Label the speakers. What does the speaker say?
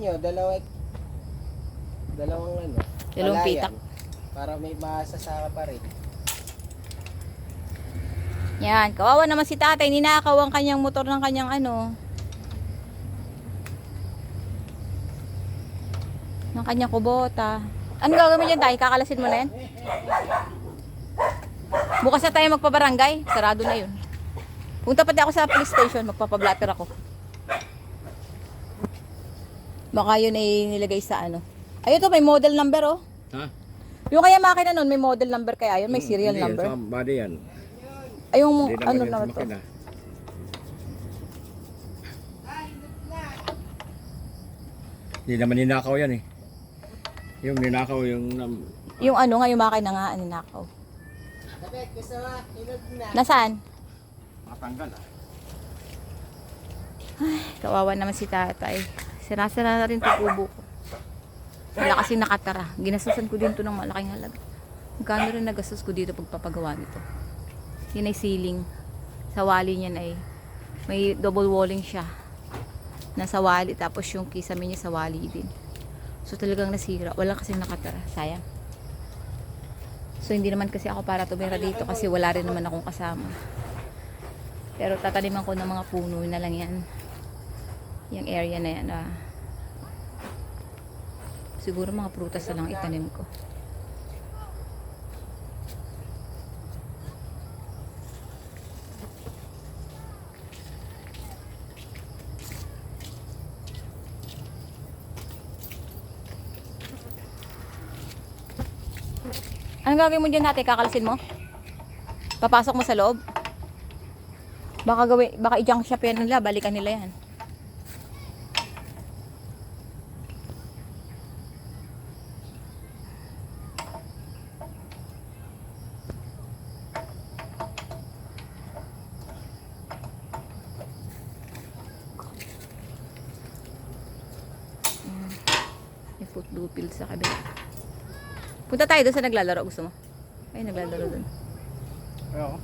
Speaker 1: nyo, dalawa, dalawang ano,
Speaker 2: Dalawang pitak.
Speaker 1: Para may masasaka pa rin.
Speaker 2: Yan, kawawa naman si tatay. Ninakaw ang kanyang motor ng kanyang ano. Ng kanyang kubota. Ano gagawin dyan tayo? Kakalasin mo na yan? Bukas na tayo magpabarangay. Sarado na yun. Punta pati ako sa police station. Magpapablatter ako. Baka yun ay nilagay sa ano. Ayun to, may model number oh.
Speaker 3: Ha?
Speaker 2: Yung kaya makina nun, may model number kaya yun, may serial
Speaker 3: Hindi,
Speaker 2: number.
Speaker 3: Sa body yan.
Speaker 2: Ay, yung
Speaker 3: Hindi naman
Speaker 2: ano
Speaker 3: yan sa
Speaker 2: naman to.
Speaker 3: makina. Hindi naman ninakaw yan eh. Yung ninakaw yung nam-
Speaker 2: Yung ano nga, yung makina nga, ninakaw. Nasaan?
Speaker 3: matanggal ah.
Speaker 2: Kawawa naman si tatay. Sinasara na rin ito kubo ko. Wala kasi nakatara. Ginastusan ko din to ng malaking halaga. Magkano rin nagastos ko dito pagpapagawa nito. Yun ay ceiling. Sa wali niyan ay may double walling siya. Nasa wali. Tapos yung kisame niya sa wali din. So talagang nasira. Wala kasi nakatara. Sayang. So hindi naman kasi ako para tumira dito kasi wala rin naman akong kasama. Pero tataniman ko ng mga puno na lang yan. Yung area na yan. Ah. Siguro mga prutas na lang itanim ko. Anong gagawin mo dyan natin? Kakalasin mo? Papasok mo sa loob? Baka gawin, baka i-junk shop yan nila, balikan nila yan. Football field sa kabila. Punta tayo doon sa naglalaro. Gusto mo? Ay, naglalaro doon.
Speaker 3: Oo.